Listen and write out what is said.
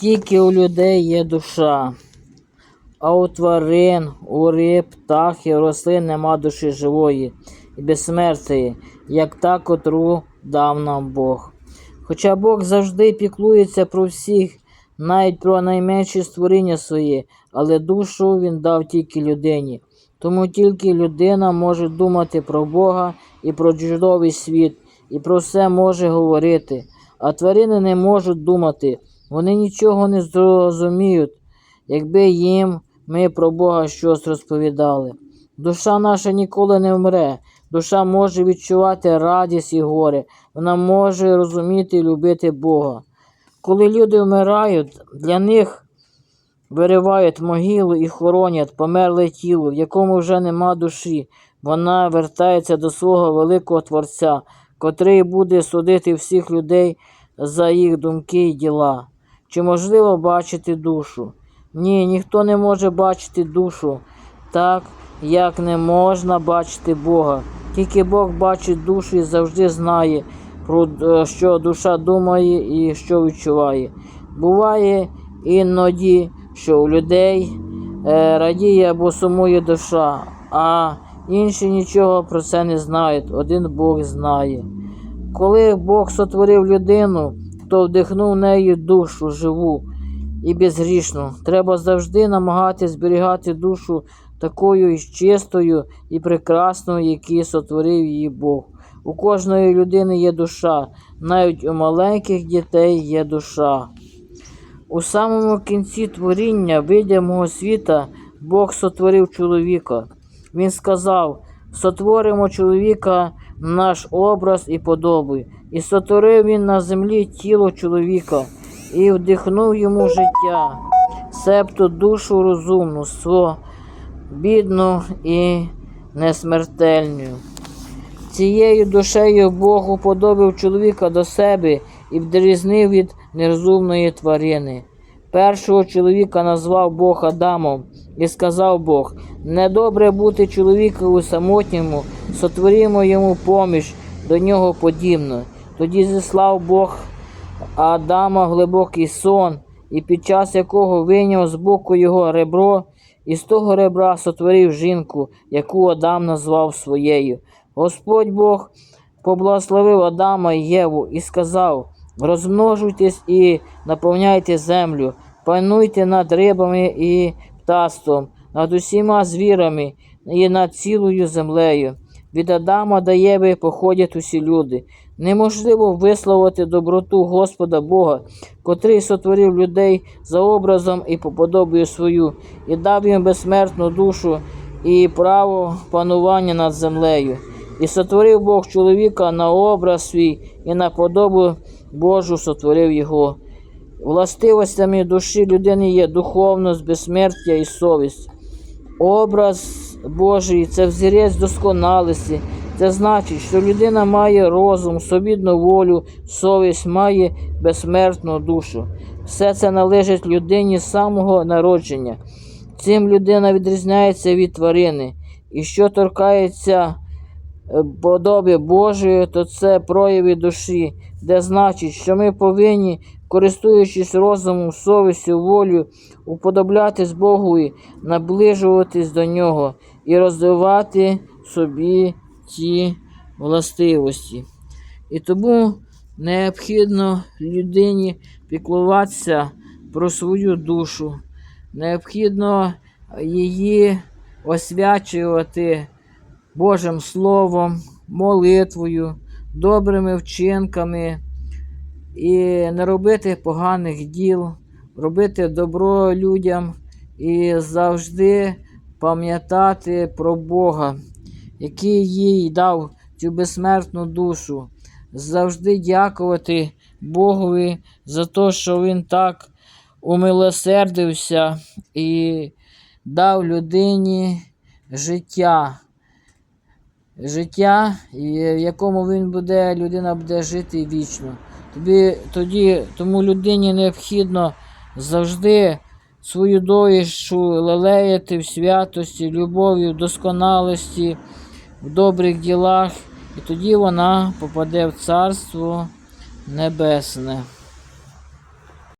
Тільки у людей є душа, а у тварин, у риб, птахів, рослин нема душі живої і безсмертної, як та, котру дав нам Бог. Хоча Бог завжди піклується про всіх, навіть про найменші створіння свої, але душу він дав тільки людині. Тому тільки людина може думати про Бога і про чудовий світ, і про все може говорити. А тварини не можуть думати, вони нічого не зрозуміють, якби їм ми про Бога щось розповідали. Душа наша ніколи не вмре, душа може відчувати радість і горе, вона може розуміти і любити Бога. Коли люди вмирають, для них виривають могилу і хоронять померле тіло, в якому вже нема душі. Вона вертається до свого великого Творця, котрий буде судити всіх людей за їх думки і діла. Чи можливо бачити душу? Ні, ніхто не може бачити душу так, як не можна бачити Бога. Тільки Бог бачить душу і завжди знає, про е, що душа думає і що відчуває. Буває іноді, що у людей е, радіє або сумує душа, а інші нічого про це не знають. Один Бог знає. Коли Бог сотворив людину, то вдихнув в неї душу живу і безгрішну. Треба завжди намагатися зберігати душу такою і чистою і прекрасною, який сотворив її Бог. У кожної людини є душа, навіть у маленьких дітей є душа. У самому кінці творіння видимого світа Бог сотворив чоловіка. Він сказав: сотворимо чоловіка наш образ і подобу. І сотворив він на землі тіло чоловіка і вдихнув йому життя, себто душу розумну, свобідну і несмертельну. Цією душею Бог уподобив чоловіка до себе і відрізнив від нерозумної тварини. Першого чоловіка назвав Бог Адамом, і сказав Бог: недобре бути чоловікові самотньому, сотворімо йому поміж до нього подібно. Тоді зіслав Бог Адама глибокий сон, і під час якого вийняв з боку його ребро, і з того ребра сотворив жінку, яку Адам назвав своєю. Господь Бог поблагословив Адама і Єву і сказав: розмножуйтесь і наповняйте землю, пануйте над рибами і птаством, над усіма звірами і над цілою землею. Від Адама до Єви походять усі люди. Неможливо висловити доброту Господа Бога, котрий сотворив людей за образом і по свою, і дав їм безсмертну душу і право панування над землею. І сотворив Бог чоловіка на образ свій і на подобу Божу сотворив його. Властивостями душі людини є духовність, безсмертя і совість. Образ Божий це взірець досконалості. Це значить, що людина має розум, собідну волю, совість, має безсмертну душу. Все це належить людині з самого народження. Цим людина відрізняється від тварини. І що торкається подоби Божої, то це прояви душі, де значить, що ми повинні, користуючись розумом, совістю, волю, уподоблятись Богу і наближуватись до нього і розвивати собі ті властивості. І тому необхідно людині піклуватися про свою душу, необхідно її освячувати Божим Словом, молитвою, добрими вчинками і не робити поганих діл, робити добро людям і завжди пам'ятати про Бога, який їй дав цю безсмертну душу, завжди дякувати Богові за те, що Він так умилосердився і дав людині життя. Життя, в якому він буде, людина буде жити вічно. Тобі, тоді, Тому людині необхідно завжди свою душу лелеяти в святості, в любові, в досконалості, в добрих ділах, і тоді вона попаде в Царство Небесне.